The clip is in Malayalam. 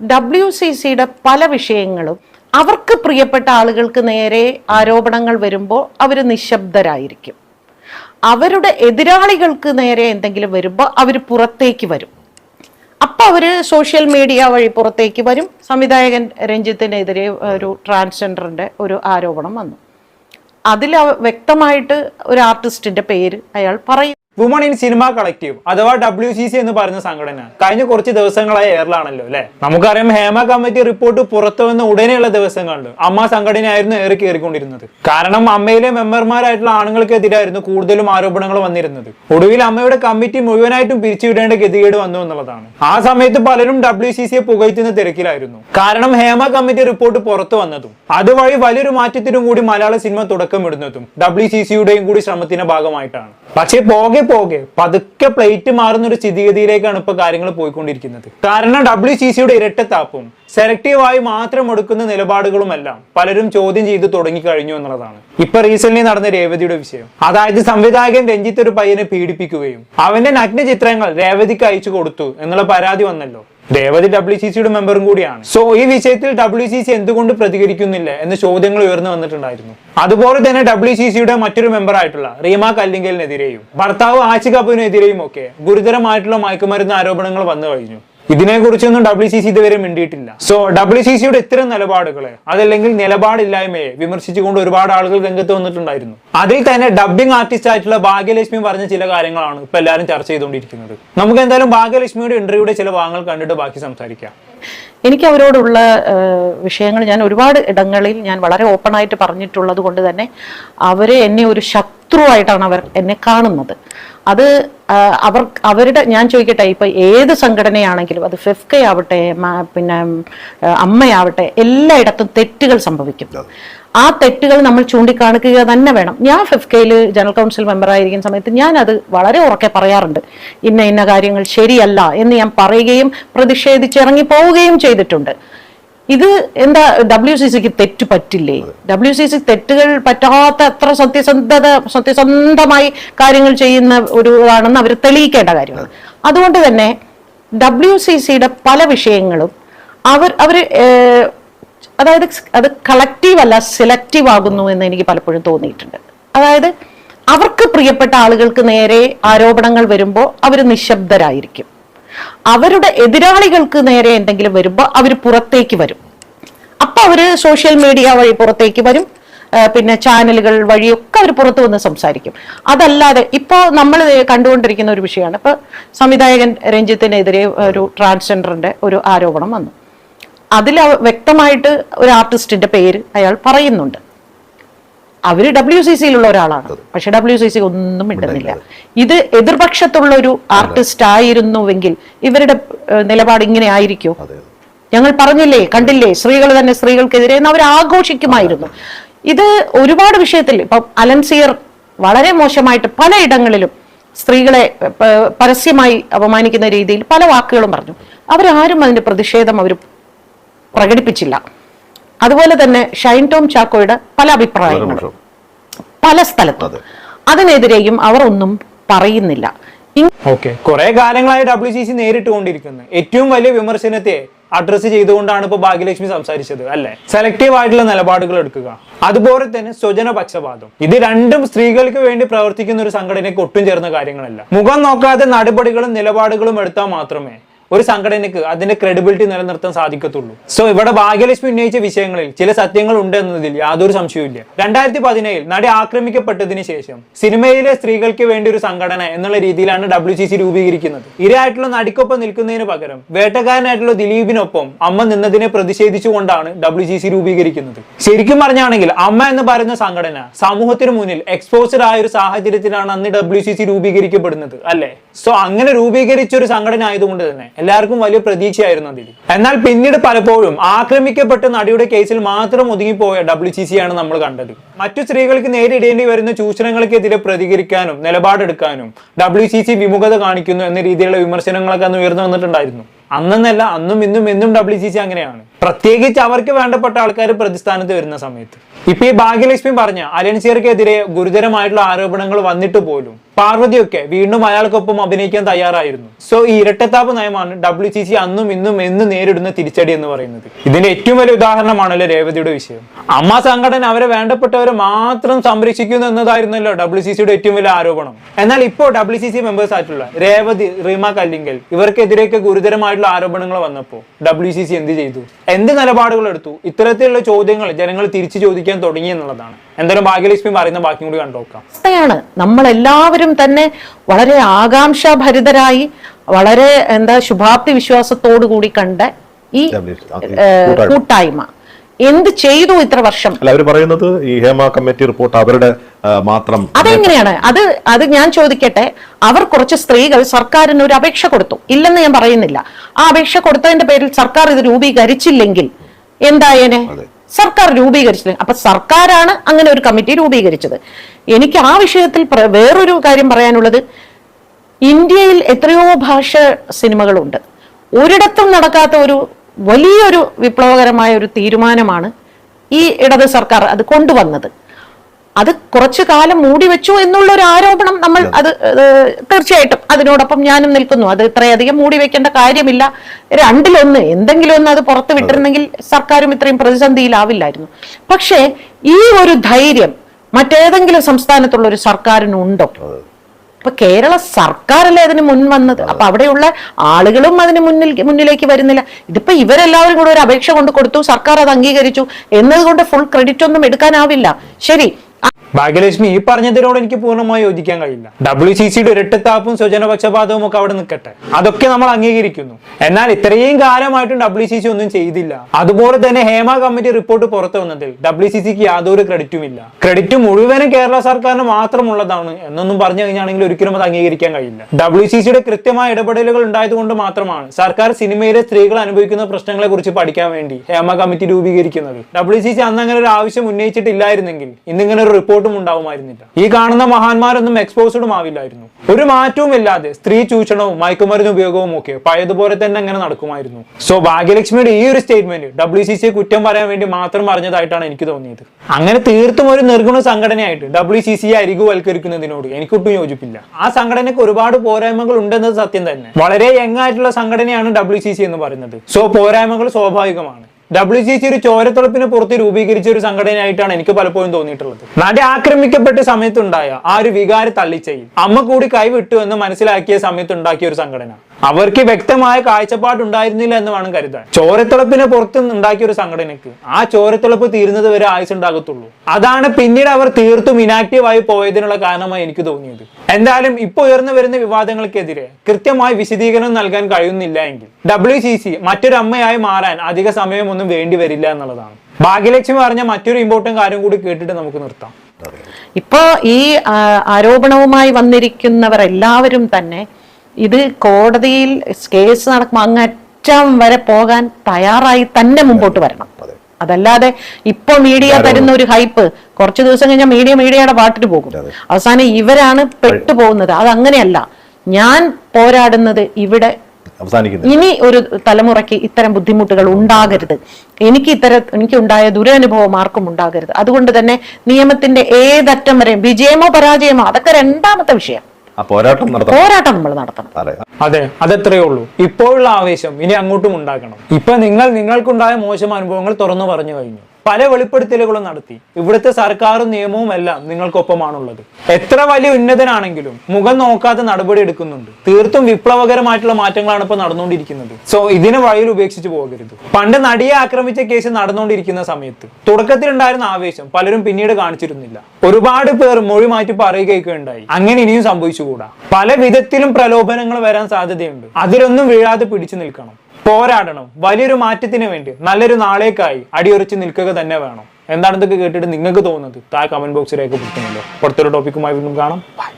ഡബ്ല്യു സി സിയുടെ പല വിഷയങ്ങളും അവർക്ക് പ്രിയപ്പെട്ട ആളുകൾക്ക് നേരെ ആരോപണങ്ങൾ വരുമ്പോൾ അവർ നിശബ്ദരായിരിക്കും. അവരുടെ എതിരാളികൾക്ക് നേരെ എന്തെങ്കിലും വരുമ്പോൾ അവർ പുറത്തേക്ക് വരും. അപ്പോൾ അവർ സോഷ്യൽ മീഡിയ വഴി പുറത്തേക്ക് വരും. സംവിധായകൻ രഞ്ജിത്തിനെതിരെ ഒരു ട്രാൻസ്ജെൻഡറിന്റെ ഒരു ആരോപണം വന്നു. അതിൽ വ്യക്തമായിട്ട് ഒരു ആർട്ടിസ്റ്റിന്റെ പേര് അയാൾ പറയും. വുമൺ ഇൻ സിനിമ കളക്റ്റീവ് അഥവാ ഡബ്ല്യു സി സി എന്ന് പറയുന്ന സംഘടന കഴിഞ്ഞ കുറച്ച് ദിവസങ്ങളായി എയറിലാണല്ലോ അല്ലെ? നമുക്കറിയാം ഹേമ കമ്മിറ്റി റിപ്പോർട്ട് പുറത്തു വന്ന ഉടനെയുള്ള ദിവസങ്ങളിൽ അമ്മ സംഘടനയായിരുന്നു ഏറി കയറിക്കൊണ്ടിരുന്നത്. കാരണം അമ്മയിലെ മെമ്പർമാരായിട്ടുള്ള ആണുങ്ങൾക്കെതിരായിരുന്നു കൂടുതലും ആരോപണങ്ങൾ വന്നിരുന്നത്. ഒടുവിൽ അമ്മയുടെ കമ്മിറ്റി മുഴുവനായിട്ടും പിരിച്ചുവിടേണ്ട ഗതികേട് വന്നു എന്നുള്ളതാണ്. ആ സമയത്ത് പലരും ഡബ്ല്യു സി സിയെ പുകഴ്ത്തുന്ന തിരക്കിലായിരുന്നു. കാരണം ഹേമ കമ്മിറ്റി റിപ്പോർട്ട് പുറത്തു വന്നതും അതുവഴി വലിയൊരു മാറ്റത്തിനും കൂടി മലയാള സിനിമ തുടക്കമിടുന്നതും ഡബ്ല്യു സി സിയുടെയും കൂടി ശ്രമത്തിന്റെ ഭാഗമായിട്ടാണ്. പക്ഷേ പോകെ പോകെ. പതുക്കെ പ്ലേറ്റ് മാറുന്ന ഒരു സ്ഥിതിഗതിയിലേക്കാണ് ഇപ്പൊ കാര്യങ്ങൾ പോയിക്കൊണ്ടിരിക്കുന്നത്. കാരണം ഡബ്ല്യു സി സിയുടെ ഇരട്ടത്താപ്പും സെലക്റ്റീവായി മാത്രം എടുക്കുന്ന നിലപാടുകളുമെല്ലാം പലരും ചോദ്യം ചെയ്ത് തുടങ്ങി കഴിഞ്ഞു എന്നുള്ളതാണ്. ഇപ്പൊ റീസെന്റ് നടന്ന രേവതിയുടെ വിഷയം. അതായത് സംവിധായകൻ രഞ്ജിത്ത് ഒരു പയ്യനെ പീഡിപ്പിക്കുകയും അവന്റെ നഗ്ന ചിത്രങ്ങൾ രേവതിക്ക് അയച്ചു കൊടുത്തു എന്നുള്ള പരാതി വന്നല്ലോ. രേവതി ഡബ്ല്യു സി സിയുടെ മെമ്പറും കൂടിയാണ്. സോ ഈ വിഷയത്തിൽ ഡബ്ല്യു സി സി എന്തുകൊണ്ട് പ്രതികരിക്കുന്നില്ല എന്ന ചോദ്യങ്ങൾ ഉയർന്നു വന്നിട്ടുണ്ടായിരുന്നു. അതുപോലെ തന്നെ ഡബ്ല്യു സി സിയുടെ മറ്റൊരു മെമ്പർ ആയിട്ടുള്ള റീമ കല്ലിങ്കലിനെതിരെയും ഭർത്താവ് ആശി കപൂറിനെതിരെയും ഒക്കെ ഗുരുതരമായിട്ടുള്ള മയക്കുമരുന്ന് ആരോപണങ്ങൾ വന്നു കഴിഞ്ഞു. ഇതിനെക്കുറിച്ചൊന്നും ഡബ്ല്യു സി സി ഇതുവരെ മിണ്ടിയിട്ടില്ല. സോ ഡബ്ല്യു സി സിയുടെ ഇത്തരം നിലപാടുകളെ അതല്ലെങ്കിൽ നിലപാടില്ലായ്മയെ വിമർശിച്ചുകൊണ്ട് ഒരുപാട് ആളുകൾ രംഗത്ത് വന്നിട്ടുണ്ടായിരുന്നു. അതിൽ തന്നെ ഡബ്ബിംഗ് ആർട്ടിസ്റ്റ് ആയിട്ടുള്ള ഭാഗ്യലക്ഷ്മി പറഞ്ഞ ചില കാര്യങ്ങളാണ് ഇപ്പൊ എല്ലാവരും ചർച്ച ചെയ്തുകൊണ്ടിരിക്കുന്നത്. നമുക്ക് എന്തായാലും ഭാഗ്യലക്ഷ്മിയുടെ ഇന്റർവ്യൂയുടെ ചില ഭാഗങ്ങൾ കണ്ടിട്ട് ബാക്കി സംസാരിക്കാം. എനിക്ക് അവരോടുള്ള വിഷയങ്ങൾ ഞാൻ ഒരുപാട് ഇടങ്ങളിൽ ഞാൻ വളരെ ഓപ്പണായിട്ട് പറഞ്ഞിട്ടുള്ളത് കൊണ്ട് തന്നെ അവരെ എന്നെ ഒരു ശത്രുവായിട്ടാണ് അവർ എന്നെ കാണുന്നത്. അത് അവർ അവരുടെ ഞാൻ ചോദിക്കട്ടെ ഇപ്പൊ ഏത് സംഘടനയാണെങ്കിലും അത് ഫെഫ്ക ആവട്ടെ പിന്നെ അമ്മയാവട്ടെ എല്ലായിടത്തും തെറ്റുകൾ സംഭവിക്കും. ആ തെറ്റുകൾ നമ്മൾ ചൂണ്ടിക്കാണിക്കുക തന്നെ വേണം. ഞാൻ ഫെഫ്കയിൽ ജനറൽ കൗൺസിൽ മെമ്പറായിരിക്കുന്ന സമയത്ത് ഞാൻ അത് വളരെ ഉറക്കെ പറയാറുണ്ട്. ഇന്ന ഇന്ന കാര്യങ്ങൾ ശരിയല്ല എന്ന് ഞാൻ പറയുകയും പ്രതിഷേധിച്ചിറങ്ങി പോവുകയും ചെയ്തിട്ടുണ്ട്. ഇത് എന്താ ഡബ്ല്യു സി സിക്ക് തെറ്റ് പറ്റില്ലേ? ഡബ്ല്യു സി സി തെറ്റുകൾ പറ്റാത്ത അത്ര സത്യസന്ധത സത്യസന്ധമായി കാര്യങ്ങൾ ചെയ്യുന്ന ഒരു ആണെന്ന് അവർ തെളിയിക്കേണ്ട കാര്യമാണ്. അതുകൊണ്ട് തന്നെ ഡബ്ല്യു സി സിയുടെ പല വിഷയങ്ങളും അവർ അവർ അതായത് അത് കളക്റ്റീവ് അല്ല സെലക്റ്റീവ് ആകുന്നു എന്ന് എനിക്ക് പലപ്പോഴും തോന്നിയിട്ടുണ്ട്. അതായത് അവർക്ക് പ്രിയപ്പെട്ട ആളുകൾക്ക് നേരെ ആരോപണങ്ങൾ വരുമ്പോൾ അവർ നിശബ്ദരായിരിക്കും. അവരുടെ എതിരാളികൾക്ക് നേരെ എന്തെങ്കിലും വരുമ്പോൾ അവർ പുറത്തേക്ക് വരും. അപ്പൊ അവർ സോഷ്യൽ മീഡിയ വഴി പുറത്തേക്ക് വരും. പിന്നെ ചാനലുകൾ വഴിയൊക്കെ അവർ പുറത്തു വന്ന് സംസാരിക്കും. അതല്ലാതെ ഇപ്പോൾ നമ്മൾ കണ്ടുകൊണ്ടിരിക്കുന്ന ഒരു വിഷയമാണ്. ഇപ്പൊ സംവിധായകൻ രഞ്ജിത്തിനെതിരെ ഒരു ട്രാൻസ്ജെൻഡറിന്റെ ഒരു ആരോപണം വന്നു. അതിൽ വ്യക്തമായിട്ട് ഒരു ആർട്ടിസ്റ്റിന്റെ പേര് അയാൾ പറയുന്നുണ്ട്. അവർ ഡബ്ല്യു സി സിയിലുള്ള ഒരാളാണ്. പക്ഷെ ഡബ്ല്യു സി സി ഒന്നും ഇടുന്നില്ല ഇത് എതിർപക്ഷത്തുള്ള ഒരു ആർട്ടിസ്റ്റ് ആയിരുന്നുവെങ്കിൽ ഇവരുടെ നിലപാട് ഇങ്ങനെ ആയിരിക്കുമോ ഞങ്ങൾ പറഞ്ഞില്ലേ കണ്ടില്ലേ സ്ത്രീകൾ തന്നെ സ്ത്രീകൾക്കെതിരെ എന്ന് അവർ ആഘോഷിക്കുമായിരുന്നു. ഇത് ഒരുപാട് വിഷയത്തിൽ ഇപ്പം അലൻസിയർ വളരെ മോശമായിട്ട് പലയിടങ്ങളിലും സ്ത്രീകളെ പരസ്യമായി അപമാനിക്കുന്ന രീതിയിൽ പല വാക്കുകളും പറഞ്ഞു. അവരാരും അതിന്റെ പ്രതിഷേധം അവർ പ്രകടിപ്പിച്ചില്ല. അതുപോലെ തന്നെ ഷൈൻ ടോം ചാക്കോയുടെ പല അഭിപ്രായങ്ങളും. പല സ്ഥലത്തും. അതിനെതിരെയും അവർ ഒന്നും പറയുന്നില്ല. ഓക്കെ. കുറെ കാലങ്ങളായി ഡബ്ല്യു സി സി നേരിട്ട് കൊണ്ടിരിക്കുന്നത് ഏറ്റവും വലിയ വിമർശനത്തെ അഡ്രസ്സ് ചെയ്തുകൊണ്ടാണ് ഇപ്പൊ ഭാഗ്യലക്ഷ്മി സംസാരിച്ചത് അല്ലെ? സെലക്റ്റീവ് ആയിട്ടുള്ള നിലപാടുകൾ എടുക്കുക. അതുപോലെ തന്നെ സ്വജന പക്ഷപാതം. ഇത് രണ്ടും സ്ത്രീകൾക്ക് വേണ്ടി പ്രവർത്തിക്കുന്ന ഒരു സംഘടനയ്ക്ക് ഒട്ടും ചേർന്ന കാര്യങ്ങളല്ല. മുഖം നോക്കാതെ നടപടികളും നിലപാടുകളും എടുത്താൽ മാത്രമേ ഒരു സംഘടനയ്ക്ക് അതിന്റെ ക്രെഡിബിലിറ്റി നിലനിർത്താൻ സാധിക്കത്തുള്ളൂ. സോ ഇവിടെ ഭാഗ്യലക്ഷ്മി ഉന്നയിച്ച വിഷയങ്ങളിൽ ചില സത്യങ്ങൾ ഉണ്ട് എന്നതിൽ യാതൊരു സംശയവുമില്ല. രണ്ടായിരത്തി പതിനേഴിൽ നടി ആക്രമിക്കപ്പെട്ടതിന് ശേഷം സിനിമയിലെ സ്ത്രീകൾക്ക് വേണ്ടി ഒരു സംഘടന എന്നുള്ള രീതിയിലാണ് ഡബ്ല്യു സി സി രൂപീകരിക്കുന്നത്. ഇരയായിട്ടുള്ള നടിക്കൊപ്പം നിൽക്കുന്നതിന് പകരം വേട്ടക്കാരനായിട്ടുള്ള ദിലീപിനൊപ്പം അമ്മ നിന്നതിനെ പ്രതിഷേധിച്ചുകൊണ്ടാണ് ഡബ്ല്യു സി സി രൂപീകരിക്കുന്നത്. ശരിക്കും പറഞ്ഞാണെങ്കിൽ അമ്മ എന്ന് പറയുന്ന സംഘടന സമൂഹത്തിന് മുന്നിൽ എക്സ്പോസ്ഡ് ആയ ഒരു സാഹചര്യത്തിലാണ് അന്ന് ഡബ്ല്യു സി സി രൂപീകരിക്കപ്പെടുന്നത് അല്ലെ? സോ അങ്ങനെ രൂപീകരിച്ച ഒരു സംഘടന ആയതുകൊണ്ട് തന്നെ എല്ലാവർക്കും വലിയ പ്രതീക്ഷയായിരുന്നു അതിൽ. എന്നാൽ പിന്നീട് പലപ്പോഴും ആക്രമിക്കപ്പെട്ട നടിയുടെ കേസിൽ മാത്രം ഒതുങ്ങിപ്പോയ ഡബ്ല്യു സി സി ആണ് നമ്മൾ കണ്ടത്. മറ്റു സ്ത്രീകൾക്ക് നേരിടേണ്ടി വരുന്ന ചൂഷണങ്ങൾക്കെതിരെ പ്രതികരിക്കാനും നിലപാടെടുക്കാനും ഡബ്ല്യു സി സി വിമുഖത കാണിക്കുന്നു എന്ന രീതിയിലുള്ള വിമർശനങ്ങളൊക്കെ അന്ന് ഉയർന്നു വന്നിട്ടുണ്ടായിരുന്നു. അന്നെന്നല്ല അന്നും ഇന്നും എന്നും ഡബ്ല്യു സി സി അങ്ങനെയാണ്. പ്രത്യേകിച്ച് അവർക്ക് വേണ്ടപ്പെട്ട ആൾക്കാർ പ്രതിസ്ഥാനത്ത് വരുന്ന സമയത്ത്. ഇപ്പൊ ഈ ഭാഗ്യലക്ഷ്മി പറഞ്ഞ അലൻസിയർക്കെതിരെ ഗുരുതരമായിട്ടുള്ള ആരോപണങ്ങൾ വന്നിട്ട് പോലും പാർവതിയൊക്കെ വീണ്ടും അയാൾക്കൊപ്പം അഭിനയിക്കാൻ തയ്യാറായിരുന്നു. സോ ഈ ഇരട്ടത്താപ്പ് നയമാണ് ഡബ്ല്യു സി സി അന്നും ഇന്നും എന്ന് നേരിടുന്ന തിരിച്ചടി എന്ന് പറയുന്നത്. ഇതിന്റെ ഏറ്റവും വലിയ ഉദാഹരണമാണല്ലോ രേവതിയുടെ വിഷയം. അമ്മ സംഘടന അവരെ വേണ്ടപ്പെട്ടവരെ മാത്രം സംരക്ഷിക്കുന്നു എന്നതായിരുന്നല്ലോ ഡബ്ല്യു സി സിയുടെ ഏറ്റവും വലിയ ആരോപണം. എന്നാൽ ഇപ്പോൾ ഡബ്ല്യു സി സി മെമ്പേഴ്സ് ആയിട്ടുള്ള രേവതി റീമ കല്ലിങ്കൽ ഇവർക്കെതിരെയൊക്കെ ഗുരുതരമായിട്ടുള്ള ആരോപണങ്ങൾ വന്നപ്പോൾ ഡബ്ല്യു സി സി എന്ത് ചെയ്തു? എന്ത് നിലപാടുകൾ എടുത്തു? ഇത്തരത്തിലുള്ള ചോദ്യങ്ങൾ ജനങ്ങൾ തിരിച്ചു ചോദിക്കാൻ തുടങ്ങി എന്നുള്ളതാണ്. എന്തായാലും ഭാഗ്യലക്ഷ്മി പറയുന്ന ബാക്കി കൂടി കണ്ടുനോക്കാം നോക്കാം. നമ്മൾ എല്ലാവരും തന്നെ വളരെ ആകാംക്ഷാഭരിതരായി വളരെ എന്താ ശുഭാപ്തി വിശ്വാസത്തോടു കൂടി കണ്ട ഈ. കൂട്ടായ്മ. എന്ത് ചെയ്തു ഇത്ര വർഷം? അല്ല അവർ പറയുന്നത് ഈ ഹേമ കമ്മിറ്റി റിപ്പോർട്ട് അവരുടെ മാത്രം അതെങ്ങനെയാണ്? അത് അത് ഞാൻ ചോദിക്കട്ടെ. അവർ കുറച്ച് സ്ത്രീകൾ സർക്കാരിന് ഒരു അപേക്ഷ കൊടുത്തു. ഇല്ലെന്ന് ഞാൻ പറയുന്നില്ല. ആ അപേക്ഷ കൊടുത്തതിന്റെ പേരിൽ സർക്കാർ ഇത് രൂപീകരിച്ചില്ലെങ്കിൽ എന്തായേനെ? സർക്കാർ രൂപീകരിച്ചില്ല അപ്പൊ സർക്കാരാണ് അങ്ങനെ ഒരു കമ്മിറ്റി രൂപീകരിച്ചത്. എനിക്ക് ആ വിഷയത്തിൽ വേറൊരു കാര്യം പറയാനുള്ളത്. ഇന്ത്യയിൽ എത്രയോ ഭാഷ സിനിമകളുണ്ട്. ഒരിടത്തും നടക്കാത്ത ഒരു വലിയൊരു വിപ്ലവകരമായ ഒരു തീരുമാനമാണ് ഈ ഇടത് സർക്കാർ അത് കൊണ്ടുവന്നത്. അത് കുറച്ചു കാലം മൂടി വെച്ചു എന്നുള്ള ഒരു ആരോപണം നമ്മൾ അത് തീർച്ചയായിട്ടും അതിനോടൊപ്പം ഞാനും നിൽക്കുന്നു. അത് ഇത്രയധികം മൂടി വെക്കേണ്ട കാര്യമില്ല. രണ്ടിലൊന്ന് എന്തെങ്കിലും ഒന്ന് അത് പുറത്തു വിട്ടിരുന്നെങ്കിൽ സർക്കാരും ഇത്രയും പ്രതിസന്ധിയിലാവില്ലായിരുന്നു. പക്ഷേ ഈ ഒരു ധൈര്യം മറ്റേതെങ്കിലും സംസ്ഥാനത്തുള്ള ഒരു സർക്കാരിനുണ്ടോ ഇപ്പൊ കേരള സർക്കാരല്ലേ അതിന് മുൻ വന്നത്? അപ്പൊ അവിടെയുള്ള ആളുകളും അതിന് മുന്നിൽ മുന്നിലേക്ക് വരുന്നില്ല. ഇതിപ്പോ ഇവരെല്ലാവരും കൂടെ ഒരു അപേക്ഷ കൊണ്ട് കൊടുത്തു സർക്കാർ അത് അംഗീകരിച്ചു. എന്നതുകൊണ്ട് ഫുൾ ക്രെഡിറ്റ് ഒന്നും എടുക്കാനാവില്ല. ശരി ഭാഗ്യലക്ഷ്മി ഈ പറഞ്ഞതിനോട് എനിക്ക് പൂർണമായി യോജിക്കാൻ കഴിയില്ല. ഡബ്ല്യു സി സിയുടെ ഇരട്ടത്താപ്പും സ്വജനപക്ഷപാതവും ഒക്കെ അവിടെ നിൽക്കട്ടെ. അതൊക്കെ നമ്മൾ അംഗീകരിക്കുന്നു. എന്നാൽ ഇത്രയും കാലമായിട്ടും ഡബ്ല്യു സി സി ഒന്നും ചെയ്തില്ല. അതുപോലെ തന്നെ ഹേമ കമ്മിറ്റി റിപ്പോർട്ട് പുറത്തു വന്നതിൽ ഡബ്ല്യു സി സിക്ക് യാതൊരു ക്രെഡിറ്റും ഇല്ല ക്രെഡിറ്റ് മുഴുവനും കേരള സർക്കാരിന് മാത്രമുള്ളതാണ് എന്നൊന്നും പറഞ്ഞു കഴിഞ്ഞാണെങ്കിൽ ഒരിക്കലും അത് അംഗീകരിക്കാൻ കഴിയില്ല. ഡബ്ല്യു സി സിയുടെ കൃത്യമായ ഇടപെടലുകൾ ഉണ്ടായതുകൊണ്ട് മാത്രമാണ് സർക്കാർ സിനിമയിലെ സ്ത്രീകൾ അനുഭവിക്കുന്ന പ്രശ്നങ്ങളെ കുറിച്ച് പഠിക്കാൻ വേണ്ടി ഹേമ കമ്മിറ്റി രൂപീകരിക്കുന്നത്. ഡബ്ല്യു സി സി അന്ന് അങ്ങനെ ഒരു ആവശ്യം ഉന്നയിച്ചിട്ടില്ലായിരുന്നെങ്കിൽ ഇന്നിങ്ങനെ ഒരു റിപ്പോർട്ടും ഉണ്ടാവുമായിരുന്നില്ല ഈ കാണുന്ന മഹാന്മാരൊന്നും എക്സ്പോസ്ഡും ആവില്ലായിരുന്നു. ഒരു മാറ്റവും ഇല്ലാതെ സ്ത്രീ ചൂഷണവും മയക്കുമരുന്ന് ഉപയോഗവും ഒക്കെ പഴയതുപോലെ തന്നെ അങ്ങനെ നടക്കുമായിരുന്നു. സോ ഭാഗ്യലക്ഷ്മിയുടെ ഈ ഒരു സ്റ്റേറ്റ്മെന്റ് ഡബ്ല്യു സി സിയെ കുറ്റം പറയാൻ വേണ്ടി മാത്രം പറഞ്ഞതായിട്ടാണ് എനിക്ക് തോന്നിയത്. അങ്ങനെ തീർത്തും ഒരു നിർഗുണ സംഘടനയായിട്ട് ഡബ്ല്യു സി സിയെ അരികുവൽക്കരിക്കുന്നതിനോട് എനിക്കൊട്ടും യോജിപ്പില്ല. ആ സംഘടനയ്ക്ക് ഒരുപാട് പോരായ്മകൾ ഉണ്ടെന്നത് സത്യം തന്നെ. വളരെ യങ് ആയിട്ടുള്ള സംഘടനയാണ് ഡബ്ല്യു സി സി എന്ന് പറയുന്നത്. സോ പോരായ്മകൾ സ്വാഭാവികമാണ്. ഡബ്ല്യു സി സി ഒരു ചോരത്തുളപ്പിന് പുറത്ത് രൂപീകരിച്ച ഒരു സംഘടനയായിട്ടാണ് എനിക്ക് പലപ്പോഴും തോന്നിയിട്ടുള്ളത്. നടി ആക്രമിക്കപ്പെട്ട സമയത്തുണ്ടായ ആ ഒരു വികാര തള്ളിച്ചയിൽ അമ്മ കൂടി കൈവിട്ടു എന്ന് മനസ്സിലാക്കിയ സമയത്ത് ഉണ്ടാക്കിയ ഒരു സംഘടന. അവർക്ക് വ്യക്തമായ കാഴ്ചപ്പാടുണ്ടായിരുന്നില്ല എന്ന് വേണം കരുതാൻ. ചോരത്തിളപ്പിന് പുറത്ത് ഉണ്ടാക്കിയ ഒരു സംഘടനയ്ക്ക് ആ ചോരത്തിളപ്പ് തീരുന്നത് വരെ ആയുസ് ഉണ്ടാകത്തുള്ളൂ. അതാണ് പിന്നീട് അവർ തീർത്തും ഇനാക്റ്റീവ് ആയി പോയതിനുള്ള കാരണമായി എനിക്ക് തോന്നിയത്. എന്തായാലും ഇപ്പൊ ഉയർന്നു വരുന്ന വിവാദങ്ങൾക്കെതിരെ കൃത്യമായി വിശദീകരണം നൽകാൻ കഴിയുന്നില്ല എങ്കിൽ ഡബ്ല്യു സി സി മറ്റൊരു അമ്മയായി മാറാൻ അധിക സമയമൊന്നും വേണ്ടി വരില്ല എന്നുള്ളതാണ്. ഭാഗ്യലക്ഷ്മി പറഞ്ഞ മറ്റൊരു ഇമ്പോർട്ടന്റ് കാര്യം കൂടി കേട്ടിട്ട് നമുക്ക് നിർത്താം. ഇപ്പോ ഈ ആരോപണവുമായി വന്നിരിക്കുന്നവർ എല്ലാവരും തന്നെ ഇത് കോടതിയിൽ കേസ് നടക്കുമ്പോൾ അങ്ങറ്റം വരെ പോകാൻ തയ്യാറായി തന്നെ മുമ്പോട്ട് വരണം. അതല്ലാതെ ഇപ്പൊ മീഡിയ തരുന്ന ഒരു ഹൈപ്പ് കുറച്ച് ദിവസം കഴിഞ്ഞാൽ മീഡിയ മീഡിയയുടെ പാട്ടിട്ട് പോകും. അവസാനം ഇവരാണ് പെട്ടുപോകുന്നത് അത്. അങ്ങനെയല്ല. ഞാൻ പോരാടുന്നത് ഇവിടെ അവസാനിക്കുന്നത് ഇനി ഒരു തലമുറയ്ക്ക് ഇത്തരം ബുദ്ധിമുട്ടുകൾ ഉണ്ടാകരുത്. എനിക്ക് ഇത്തരം എനിക്ക് ഉണ്ടായ ദുരനുഭവം ആർക്കും ഉണ്ടാകരുത്. അതുകൊണ്ട് തന്നെ നിയമത്തിന്റെ ഏതറ്റം വരെയും വിജയമോ പരാജയമോ അതൊക്കെ രണ്ടാമത്തെ വിഷയം. ആ പോരാട്ടം നടത്തണം. പോരാട്ടം നമ്മൾ നടത്തണം. അതെ. അതെ അതെത്രയേ ഉള്ളൂ. ഇപ്പോഴുള്ള ആവേശം ഇനി അങ്ങോട്ടും ഉണ്ടാക്കണം ഇപ്പൊ നിങ്ങൾ നിങ്ങൾക്കുണ്ടായ മോശം അനുഭവങ്ങൾ തുറന്നു പറഞ്ഞു കഴിഞ്ഞു. പല വെളിപ്പെടുത്തലുകളും നടത്തി. ഇവിടുത്തെ സർക്കാരും നിയമവും എല്ലാം നിങ്ങൾക്കൊപ്പമാണുള്ളത്. എത്ര വലിയ ഉന്നതനാണെങ്കിലും മുഖം നോക്കാതെ നടപടി എടുക്കുന്നുണ്ട്. തീർത്തും വിപ്ലവകരമായിട്ടുള്ള മാറ്റങ്ങളാണ് ഇപ്പൊ നടന്നുകൊണ്ടിരിക്കുന്നത്. സോ ഇതിനെ വഴിയിൽ ഉപേക്ഷിച്ച് പോകരുത്. പണ്ട് നടിയെ ആക്രമിച്ച കേസ് നടന്നുകൊണ്ടിരിക്കുന്ന സമയത്ത് തുടക്കത്തിലുണ്ടായിരുന്ന ആവേശം പലരും പിന്നീട് കാണിച്ചിരുന്നില്ല. ഒരുപാട് പേർ മൊഴി മാറ്റി പറയുകയൊക്കെ ഉണ്ടായി അങ്ങനെ ഇനിയും സംഭവിച്ചുകൂടാ. പല വിധത്തിലും പ്രലോഭനങ്ങൾ വരാൻ സാധ്യതയുണ്ട്. അതിലൊന്നും വീഴാതെ പിടിച്ചു നിൽക്കണം. പോരാടണം. വലിയൊരു മാറ്റത്തിന് വേണ്ടി. നല്ലൊരു നാളേക്കായി അടിയുറച്ച് നിൽക്കുക തന്നെ വേണം. എന്താണ് കേട്ടിട്ട് നിങ്ങൾക്ക് തോന്നുന്നത്? താഴെ കമന്റ് ബോക്സിലേക്ക് രേഖപ്പെടുത്തുമല്ലോ പുറത്തൊരു ടോപ്പിക്കുമായി വീണ്ടും കാണാം. ബൈ